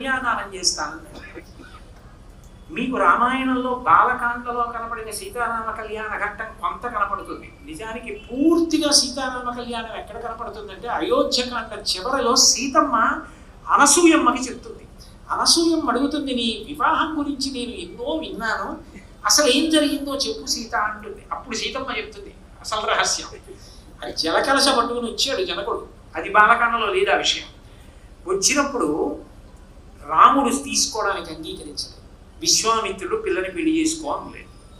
కన్యాదానం చేస్తాను. మీకు రామాయణంలో బాలకాంతలో కనపడిన సీతారామ కళ్యాణ ఘట్టం కొంత కనపడుతుంది. నిజానికి పూర్తిగా సీతారామ కళ్యాణం ఎక్కడ కనపడుతుందంటే అయోధ్యకాండ చివరలో సీతమ్మ అనసూయమ్మకి చెప్తుంది. అనసూయమ్మ అడుగుతుంది నీ వివాహం గురించి నేను ఎన్నో విన్నాను. అసలు ఏం జరిగిందో చెప్పు సీత అంటుంది. అప్పుడు సీతమ్మ చెప్తుంది అసలు రహస్యం. అది జలకలశ పట్టుకుని వచ్చాడు జనకుడు. అది బాలకాండలో లేదు ఆ విషయం. వచ్చినప్పుడు రాముడు తీసుకోవడానికి అంగీకరించలేదు. విశ్వామిత్రుడు పిల్లని పెళ్ళి చేసుకోవడం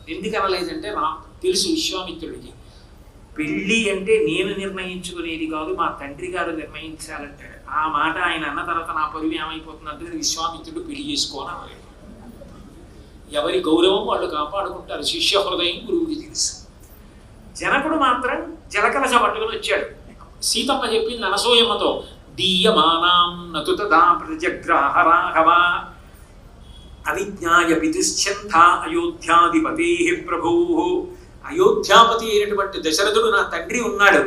ఎందుకు అనలేదంటే రా తెలుసు విశ్వామిత్రుడికి. పెళ్ళి అంటే నేను నిర్ణయించుకునేది కాదు మా తండ్రి గారు నిర్ణయించాలంటే. ఆ మాట ఆయన అన్న తర్వాత నా పరువు ఏమైపోతుందంటే విశ్వామిత్రుడు పెళ్ళి చేసుకోని అనలేదు. ఎవరి గౌరవం వాళ్ళు కాపాడుకుంటారు. శిష్య హృదయం గురువుకి తెలుసు. జనకుడు మాత్రం జలకలస పట్టుకుని వచ్చాడు. సీతమ్మ చెప్పింది అనసూయమ్మతో దీయమానాం నతు తదా ప్రజగ్రాహరాహవా అవిజ్ఞాయ పితుశ్చంథ అయోధ్యాధిపతే ప్రభూ అయోధ్యాపతి అయినటువంటి దశరథుడు నా తండ్రి ఉన్నాడు.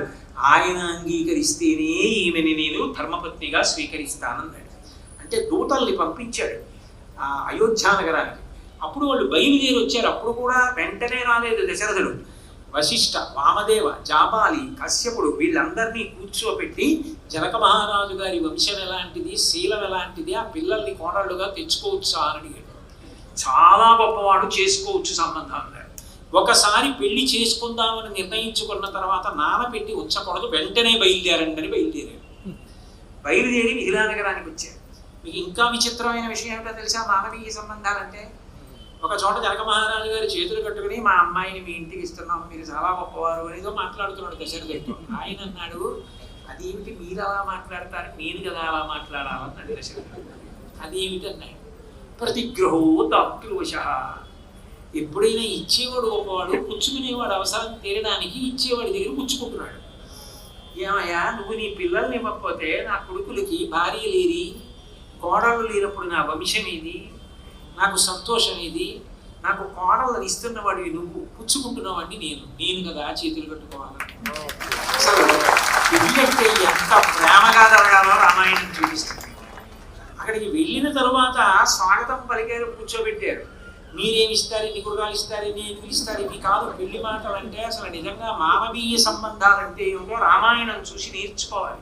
ఆయన అంగీకరిస్తేనే ఈమెని నేను ధర్మపత్నిగా స్వీకరిస్తానన్నాడు. అంటే దూతల్ని పంపించాడు ఆ అయోధ్యా నగరానికి. అప్పుడు వాళ్ళు బయలుదేరి వచ్చారు. అప్పుడు కూడా వెంటనే రాలేదు దశరథుడు. వశిష్ఠ వామదేవ జాపాలి కశ్యపుడు వీళ్ళందరినీ కూర్చోపెట్టి జనక మహారాజు గారి వంశం ఎలాంటిది శీలం ఎలాంటిది ఆ పిల్లల్ని కోడళ్ళుగా తెచ్చుకోవచ్చా అని అడిగాడు. చాలా గొప్పవాడు చేసుకోవచ్చు సంబంధాలు ఒకసారి పెళ్ళి చేసుకుందామని నిర్ణయించుకున్న తర్వాత నానపెట్టి ఉంచకూడదు వెంటనే బయలుదేరండి అని బయలుదేరాడు. బయలుదేరి మిథిలానగరానికి వచ్చారు మీకు ఇంకా విచిత్రమైన విషయం ఏమిటో తెలుసా? మానవీయ సంబంధాలంటే ఒక చోట జనక మహారాజు గారి చేతులు కట్టుకుని మా అమ్మాయిని మీ ఇంటికి ఇస్తున్నాం మీరు చాలా గొప్పవారు అనేదో మాట్లాడుతున్నాడు దశరథుడితో ఆయన అన్నాడు అదేమిటి మీరు అలా మాట్లాడతారు నేను కదా అలా మాట్లాడాలన్నాడు దశరథుడు అదేమిటి? అన్నాడు. ప్రతిగ్రహో దాతృవశ ఎప్పుడైనా ఇచ్చేవాడు గొప్పవాడు పుచ్చుకునేవాడు అవసరం తీరడానికి ఇచ్చేవాడి దగ్గర పుచ్చుకుంటున్నాడు. ఏమయ్యా నువ్వు నీ పిల్లల్ని ఇవ్వకపోతే నా కొడుకులకి భార్య లేరి కోడళ్ళు లేనప్పుడు నా వంశం ఏది? నాకు సంతోషం ఇది నాకు కోడలు ఇస్తున్నవాడివి నువ్వు పుచ్చుకుంటున్నావండి నేను. నేను కదా చేతులు కట్టుకోవాలి. అసలు పెళ్ళి అంటే ఎంత ప్రేమగా జరగాలో రామాయణం చూపిస్తుంది. అక్కడికి వెళ్ళిన తరువాత స్వాగతం పలికారు కూర్చోబెట్టారు. మీరేమి ఇస్తారు ఎన్ని గుర్రాలు ఇస్తారు? ఎన్ని ఎందుకు ఇస్తారు? ఇవి కాదు పెళ్ళి మాటలు అంటే అసలు నిజంగా మానవీయ సంబంధాలంటే ఏమిటో రామాయణం చూసి నేర్చుకోవాలి.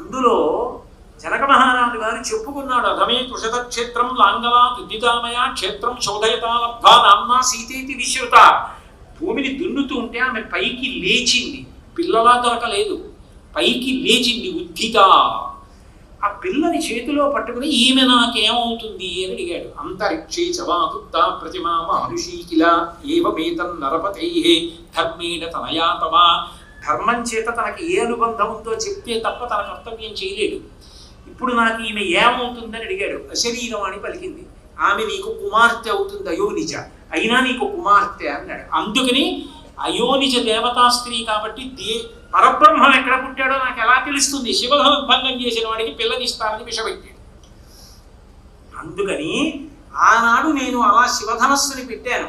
అందులో జనక మహారాజు గారు చెప్పుకున్నాడు అధమే కృషత క్షేత్రం లాంగలా దుద్దితామయ క్షేత్రం శోధయతా లబ్ధా నామ్నా సీతేతి విశ్రుత. భూమిని దున్నుతూ ఉంటే ఆమె పైకి లేచింది. పిల్లలా దొరకలేదు. పైకి లేచింది ఉద్ధిత. ఆ పిల్లని చేతిలో పట్టుకుని ఈమె నాకేమవుతుంది అని అడిగాడు. అంతరిక్షే చవాకుప్త ప్రతిమా మహర్షి కిల ఏవమేతం నరపతే ధర్మేణ తనయాతవా ధర్మం చేత తనకి ఏ అనుబంధం ఉందో చెప్తే తప్ప తన కర్తవ్యం చేయలేడు. ఇప్పుడు నాకు ఈమె ఏమవుతుందని అడిగాడు. అశరీరవాణి పలికింది. ఆమె నీకు కుమార్తె అవుతుంది అయోనిజ. అయినా నీకు కుమార్తె అన్నాడు. అందుకని అయోనిజ దేవతా స్త్రీ కాబట్టి దే పరబ్రహ్మం ఎక్కడ పుట్టాడో నాకు ఎలా తెలుస్తుంది? శివభంగం చేసిన వాడికి పిల్లనిస్తానని విషపెట్టాడు అందుకని ఆనాడు నేను అలా శివధనస్సుని పెట్టాను.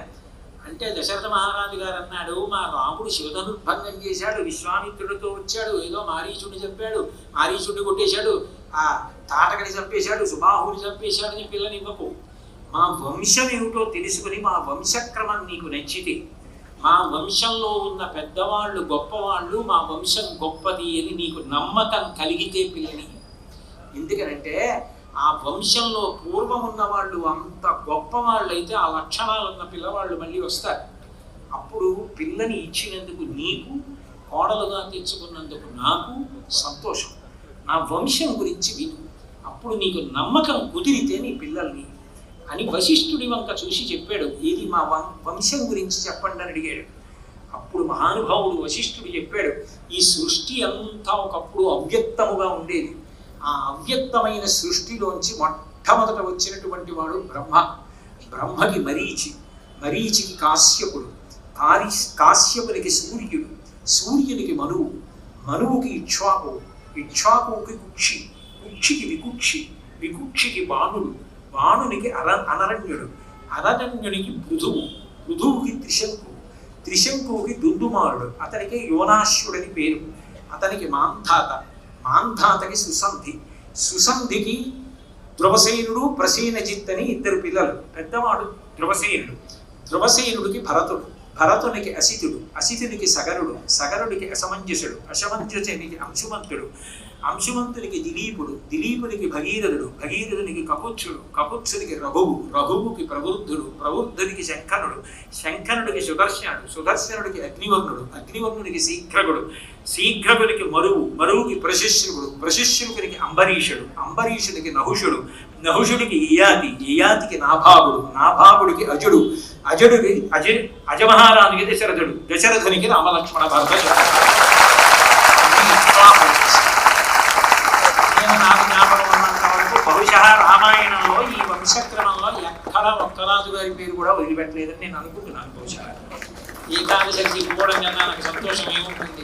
అంటే దశరథ మహారాజు గారు అన్నాడు మా రాముడు శివధనుర్భంగం చేశాడు విశ్వామిత్రుడితో వచ్చాడు ఏదో మారీచుడిని చెప్పాడు మారీచుడిని కొట్టేశాడు తాటకని చంపేశాడు సుబాహుని చంపేశాడు అని పిల్లని ఇవ్వకు. మా వంశం ఏమిటో తెలుసుకుని మా వంశక్రమం నీకు నచ్చితే మా వంశంలో ఉన్న పెద్దవాళ్ళు గొప్పవాళ్ళు మా వంశం గొప్పది అని నీకు నమ్మకం కలిగితే పిల్లని. ఎందుకనంటే ఆ వంశంలో పూర్వం ఉన్న వాళ్ళు అంత గొప్పవాళ్ళు అయితే ఆ లక్షణాలు ఉన్న పిల్లవాళ్ళు మళ్ళీ వస్తారు. అప్పుడు పిల్లని ఇచ్చినందుకు నీకు కోడలుగా తెచ్చుకున్నందుకు నాకు సంతోషం. నా వంశం గురించి విను. అప్పుడు నీకు నమ్మకం కుదిరితే నీ పిల్లల్ని అని వశిష్ఠుడి వంక చూసి చెప్పాడు. ఏది మా వం- వంశం గురించి చెప్పండి అని అడిగాడు. అప్పుడు మహానుభావుడు వశిష్ఠుడు చెప్పాడు ఈ సృష్టి అంతా ఒకప్పుడు అవ్యక్తముగా ఉండేది. ఆ అవ్యక్తమైన సృష్టిలోంచి మొట్టమొదట వచ్చినటువంటి వాడు బ్రహ్మ. బ్రహ్మకి మరీచి మరీచికి కాశ్యపుడు కారి కాశ్యపునికి సూర్యుడు సూర్యునికి మనువు మనువుకి ఇక్ష్వాకు ఇక్ష్వాకుకి కుక్షి కుక్షికి వికుక్షి వికుక్షికి బాణుడు బాణునికి అర అనరణ్యుడు. అనరణ్యునికి బృధువు బృధువుకి త్రిశంకు. త్రిశంకువుకి దుందుమారుడు. అతనికి యోనాశ్యుడని పేరు. అతనికి మాంధాత. మాంధాతకి సుసంధి. సుసంధికి ధ్రువసేనుడు ప్రసీనజిత్ అని ఇద్దరు పిల్లలు. పెద్దవాడు ధ్రువసేనుడు ధ్రువసేనుడికి భరతుడు. భరతునికి అసితుడు అసితునికి సగరుడు సగరుడికి అసమంజసుడు అసమంజసునికి అంశుమంతుడు అంశుమంతునికి దిలీపుడు దిలీపునికి భగీరథుడు భగీరథునికి కకుత్సుడు కకుత్సునికి రఘువు రఘువుకి ప్రబుద్ధుడు ప్రబుద్ధునికి శంకరుడు శంకరుడికి సుదర్శనుడు సుదర్శనుడికి అగ్నివర్ణుడు అగ్నివర్ణునికి శీఘ్రగుడు శీఘ్రగునికి మరువు మరువుకి ప్రశిష్యుడు ప్రశిష్యుకునికి అంబరీషుడు అంబరీషుడికి నహుషుడు నహుషుడికి ఇయాతి ఇయాతికి నాభాగుడు నాభాగుడికి అజుడు. అజుడికి అజ అజమహారాజుకి దశరథుడు. దశరథునికి రామలక్ష్మణ భర్త నేను నాకు జ్ఞాపకం ఉన్నంత వరకు బహుశా రామాయణంలో ఈ వంశక్రమంలో ఎక్కడ ఒక్కరాజు గారి పేరు కూడా వదిలిపెట్టలేదని నేను అనుకుంటున్నాను బహుశా. ఏకాదశి ఇవ్వడం కన్నా నాకు సంతోషం ఏముంటుంది?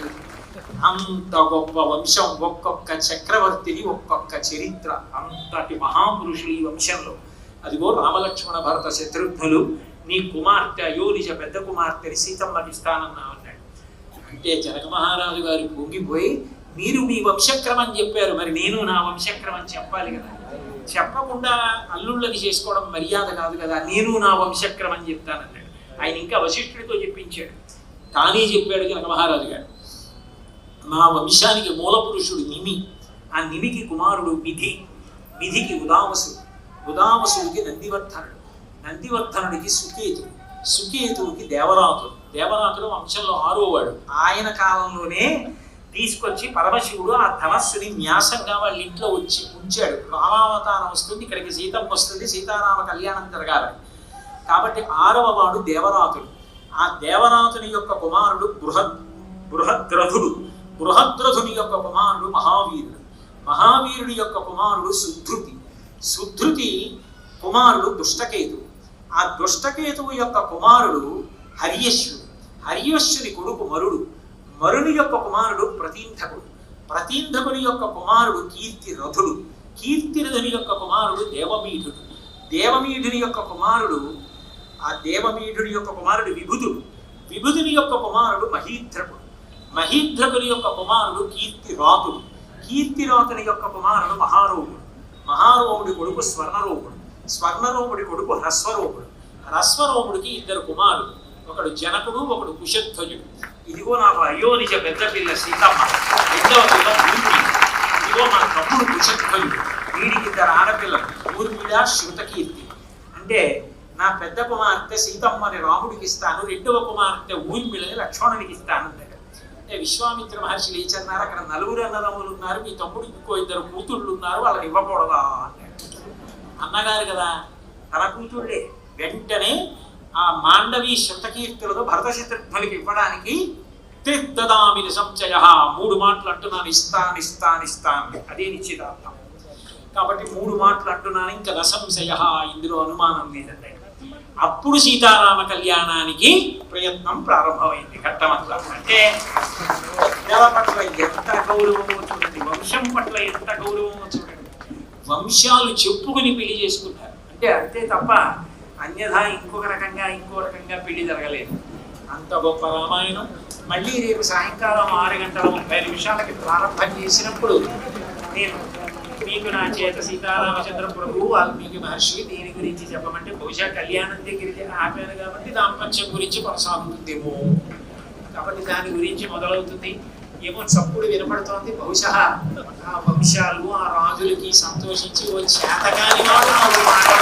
అంత గొప్ప వంశం ఒక్కొక్క చక్రవర్తిని ఒక్కొక్క చరిత్ర అంతటి మహాపురుషులు ఈ వంశంలో. అదిగో రామలక్ష్మణ భరత శత్రుఘ్నులు నీ కుమార్తె అయోనిజ పెద్ద కుమార్తెని సీతమ్మకి ఇస్తానన్నా అన్నాడు అంటే జనక మహారాజు గారు పొంగిపోయి మీరు మీ వంశక్రమం చెప్పారు మరి నేను నా వంశక్రమం చెప్పాలి కదా. చెప్పకుండా అల్లుళ్ళని చేసుకోవడం మర్యాద కాదు కదా నేను నా వంశక్రమం చెప్తానన్నాడు. ఆయన ఇంకా వశిష్ఠుడితో చెప్పించాడు. తానే చెప్పాడు జనక మహారాజు గారు. నా వంశానికి మూల పురుషుడు నిమి. ఆ నిమికి కుమారుడు విధి విధికి ఉదావసుడు ఉదావసుడికి నందివర్ధనుడు. నందివర్ధనుడికి సుకేతుడు. సుకేతుడికి దేవరాతుడు. దేవరాతుడు వంశంలో ఆరోవాడు ఆయన కాలంలోనే తీసుకొచ్చి పరమశివుడు ఆ ధనస్సుని న్యాసంగా వాళ్ళ ఇంట్లో వచ్చి ఉంచాడు. రామావతారం వస్తుంది ఇక్కడికి సీతమ్మ వస్తుంది సీతారామ కళ్యాణం జరగాలని కాబట్టి ఆరవ వాడు దేవరాతుడు. ఆ దేవరాతుని యొక్క కుమారుడు బృహద్ బృహద్రథుడు. బృహద్రథుని యొక్క కుమారుడు మహావీరుడు. మహావీరుడి యొక్క కుమారుడు సుధృతి. సుధృతి కుమారుడు దుష్టకేతు ఆ దుష్టకేతువు యొక్క కుమారుడు హర్యశ్వుడు హర్యశ్వుని కొడుకు మరుడు. మరుని యొక్క కుమారుడు ప్రతీంధకుడు. ప్రతీంధకుని యొక్క కుమారుడు కీర్తిరథుడు. కీర్తిరథుని యొక్క కుమారుడు దేవమీఢుడు దేవమీఢుని యొక్క కుమారుడు ఆ దేవమీఢుడి యొక్క కుమారుడు విభుదుడు. విభుదుని యొక్క కుమారుడు మహీధ్రకుడు మహీధ్రకుని యొక్క కుమారుడు కీర్తిరాతుడు. కీర్తిరాతుని యొక్క కుమారుడు మహారోగుడు మహారోముడి కొడుకు స్వర్ణరోముడు. స్వర్ణరోముడి కొడుకు హ్రస్వరోముడు. హ్రస్వరోముడికి ఇద్దరు కుమారుడు ఒకడు జనకుడు ఒకడు కుశధ్వజుడు. ఇదిగో నాకు అయోనిజ పెద్ద పిల్ల సీతమ్మ. రెండవ పిల్ల ఊర్మిళ ఇదిగో మన తమ్ముడు కుశధ్వజుడు. వీడికి ఇద్దరు ఆడపిల్లలు. ఊర్మిళ శృతకీర్తి. అంటే నా పెద్ద కుమార్తె సీతమ్మని రాముడికి ఇస్తాను రెండవ కుమార్తె ఊర్మిళని లక్ష్మణునికి ఇస్తాను అంటే విశ్వామిత్ర మహర్షి లేచన్నారు. అక్కడ నలుగురు అన్నదమ్ములు ఉన్నారు. మీ తమ్ముడు ఇంకో ఇద్దరు కూతుళ్ళు ఉన్నారు. వాళ్ళని ఇవ్వకూడదా అన్నాడు. అన్నగారు కదా తన కూతుళ్ళే. వెంటనే ఆ మాండవి శతకీర్తులతో భరత శత్రుఘ్నులకి ఇవ్వడానికి తిద్దదామిని సంచయ మూడు మాటలు అంటున్నాను. ఇస్తాను ఇస్తాను ఇస్తాను అదే. నిశ్చితార్థం. కాబట్టి మూడు మాటలు అంటున్నాను. ఇంకా రసంశయ ఇందులో అనుమానం లేదండి. అప్పుడు సీతారామ కళ్యాణానికి ప్రయత్నం ప్రారంభమైంది ఘట్టమంతా అంటే పెద్దల పట్ల ఎంత గౌరవమో చూడండి. వంశం పట్ల ఎంత గౌరవమో చూడండి. వంశాలు చెప్పుకుని పెళ్ళి చేసుకుంటారు. అంటే అంతే తప్ప అన్యథా ఇంకొక రకంగా ఇంకో రకంగా పెళ్ళి జరగలేదు. అంత గొప్ప రామాయణం. మళ్ళీ రేపు సాయంకాలం ఆరు గంటల ముప్పై నిమిషాలకి ప్రారంభం చేసినప్పుడు నేను మీకు నా చేత సీతారామచంద్ర ప్రభు వాల్మీకి మహర్షి దీని గురించి చెప్పమంటే బహుశా కళ్యాణం దగ్గరికి ఆపాను కాబట్టి దాంపత్యం గురించి కొనసాగుతుందేమో. కాబట్టి దాని గురించి మొదలవుతుంది. ఏమో చప్పుడు వినపడుతోంది. బహుశా ఆ వంశాలు ఆ రాజులకి సంతోషించి ఓ చేతగాని వాడు